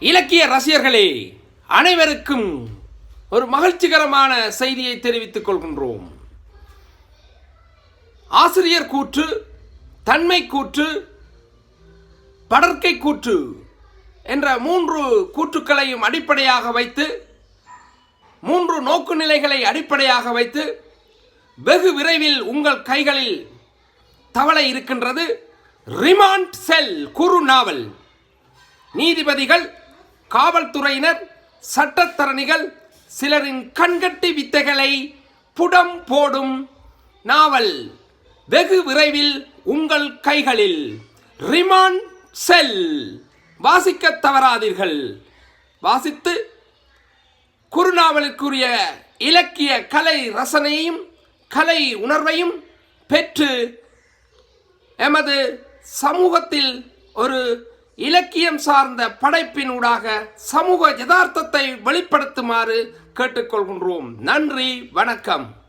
இலக்கிய ரசிகர்களே அனைவருக்கும் ஒரு மகிழ்ச்சிகரமான செய்தியை தெரிவித்துக் கொள்கின்றோம். ஆசிரியர் கூற்று தன்மை கூற்று படற்கை கூற்று என்ற மூன்று கூற்றுக்களையும் அடிப்படையாக வைத்து மூன்று நோக்கு நிலைகளை அடிப்படையாக வைத்து வெகு விரைவில் உங்கள் கைகளில் தவளை இருக்கின்றது. ரிமாண்ட் செல் குறு நாவல். நீதிபதிகள் காவல்துறையினர் சட்டத்தரணிகள் சிலரின் கண்கட்டி வித்தைகளை புடம் போடும் நாவல். வெகு விரைவில் உங்கள் கைகளில் ரிமாண்ட் செல். வாசிக்க தவறாதீர்கள். வாசித்து குறுநாவலுக்குரிய இலக்கிய கலை ரசனையும் கலை உணர்வையும் பெற்று எமது சமூகத்தில் ஒரு இலக்கியம் சார்ந்த படைப்பினூடாக சமூக யதார்த்தத்தை வெளிப்படுத்துமாறு கேட்டுக்கொள்கின்றோம். நன்றி வணக்கம்.